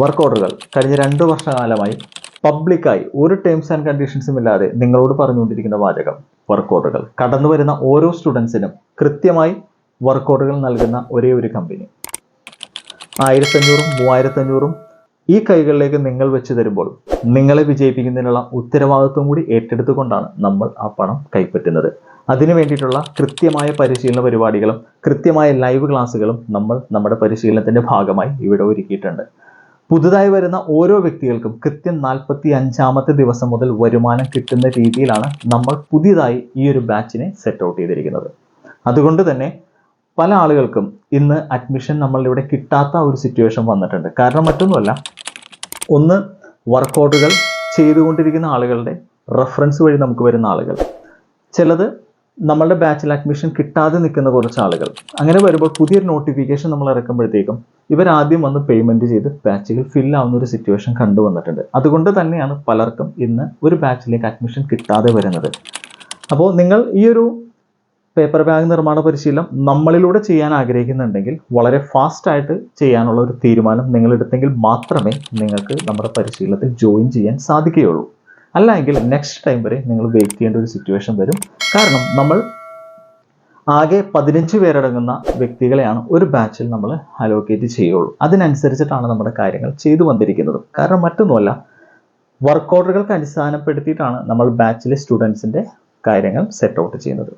Work ഓർഡറുകൾ കഴിഞ്ഞ രണ്ട് വർഷകാലമായി പബ്ലിക്കായി ഒരു ടേംസ് ആൻഡ് കണ്ടീഷൻസും ഇല്ലാതെ നിങ്ങളോട് പറഞ്ഞുകൊണ്ടിരിക്കുന്ന വാചകം വർക്ക് ഓർഡറുകൾ കടന്നു വരുന്ന ഓരോ സ്റ്റുഡൻസിനും കൃത്യമായി വർക്ക് ഓർഡറുകൾ നൽകുന്ന ഒരേ ഒരു കമ്പനി ആയിരത്തഞ്ഞൂറും മൂവായിരത്തഞ്ഞൂറും ഈ കൈകളിലേക്ക് നിങ്ങൾ വെച്ച് തരുമ്പോൾ നിങ്ങളെ വിജയിപ്പിക്കുന്നതിനുള്ള ഉത്തരവാദിത്വം കൂടി ഏറ്റെടുത്തുകൊണ്ടാണ് നമ്മൾ ആ പണം കൈപ്പറ്റുന്നത്. അതിനു വേണ്ടിയിട്ടുള്ള കൃത്യമായ പരിശീലന പരിപാടികളും കൃത്യമായ ലൈവ് ക്ലാസ്സുകളും നമ്മൾ നമ്മുടെ പരിശീലനത്തിന്റെ ഭാഗമായി ഇവിടെ ഒരുക്കിയിട്ടുണ്ട്. പുതുതായി വരുന്ന ഓരോ വ്യക്തികൾക്കും കൃത്യം നാൽപ്പത്തി അഞ്ചാമത്തെ ദിവസം മുതൽ വരുമാനം കിട്ടുന്ന രീതിയിലാണ് നമ്മൾ പുതിയതായി ഈ ഒരു ബാച്ചിനെ സെറ്റ് ഔട്ട് ചെയ്തിരിക്കുന്നത്. അതുകൊണ്ട് തന്നെ പല ആളുകൾക്കും ഇന്ന് അഡ്മിഷൻ നമ്മളിവിടെ കിട്ടാത്ത ഒരു സിറ്റുവേഷൻ വന്നിട്ടുണ്ട്. കാരണം മറ്റൊന്നുമല്ല ഒന്ന് വർക്കൗട്ടുകൾ ചെയ്തുകൊണ്ടിരിക്കുന്ന ആളുകളുടെ റെഫറൻസ് വഴി നമുക്ക് വരുന്ന ആളുകൾ. ചിലത് നമ്മളുടെ ബാച്ചിൽ അഡ്മിഷൻ കിട്ടാതെ നിൽക്കുന്ന കുറച്ച് ആളുകൾ. അങ്ങനെ വരുമ്പോൾ പുതിയൊരു നോട്ടിഫിക്കേഷൻ നമ്മൾ ഇറക്കുമ്പോഴത്തേക്കും ആദ്യം വന്ന് പേയ്മെന്റ് ചെയ്ത് ബാച്ചുകൾ ഫിൽ ആവുന്ന ഒരു സിറ്റുവേഷൻ കണ്ടുവന്നിട്ടുണ്ട് അതുകൊണ്ട് തന്നെയാണ് പലർക്കും ഇന്ന് ഒരു ബാച്ചിലേക്ക് അഡ്മിഷൻ കിട്ടാതെ വരുന്നത്. അപ്പോൾ നിങ്ങൾ ഈ ഒരു പേപ്പർ ബാഗ് നിർമ്മാണ പരിശീലനം നമ്മളിലൂടെ ചെയ്യാൻ ആഗ്രഹിക്കുന്നുണ്ടെങ്കിൽ വളരെ ഫാസ്റ്റായിട്ട് ചെയ്യാനുള്ള ഒരു തീരുമാനം നിങ്ങളെടുത്തെങ്കിൽ മാത്രമേ നിങ്ങൾക്ക് നമ്മുടെ പരിശീലനത്തിൽ ജോയിൻ ചെയ്യാൻ സാധിക്കുകയുള്ളൂ. അല്ലെങ്കിൽ നെക്സ്റ്റ് ടൈം വരെ നിങ്ങൾ വെയിറ്റ് ചെയ്യേണ്ട ഒരു സിറ്റുവേഷൻ വരും. കാരണം നമ്മൾ ആകെ പതിനഞ്ച് പേരടങ്ങുന്ന വ്യക്തികളെയാണ് ഒരു ബാച്ചിൽ നമ്മൾ അലോക്കേറ്റ് ചെയ്യുള്ളൂ. അതിനനുസരിച്ചിട്ടാണ് നമ്മുടെ കാര്യങ്ങൾ ചെയ്തു വന്നിരിക്കുന്നത്. കാരണം മറ്റൊന്നുമല്ല വർക്ക് ഓർഡറുകൾക്ക് അടിസ്ഥാനപ്പെടുത്തിയിട്ടാണ് നമ്മൾ ബാച്ചിലെ സ്റ്റുഡൻസിന്റെ കാര്യങ്ങൾ സെറ്റ് ഔട്ട് ചെയ്യുന്നത്.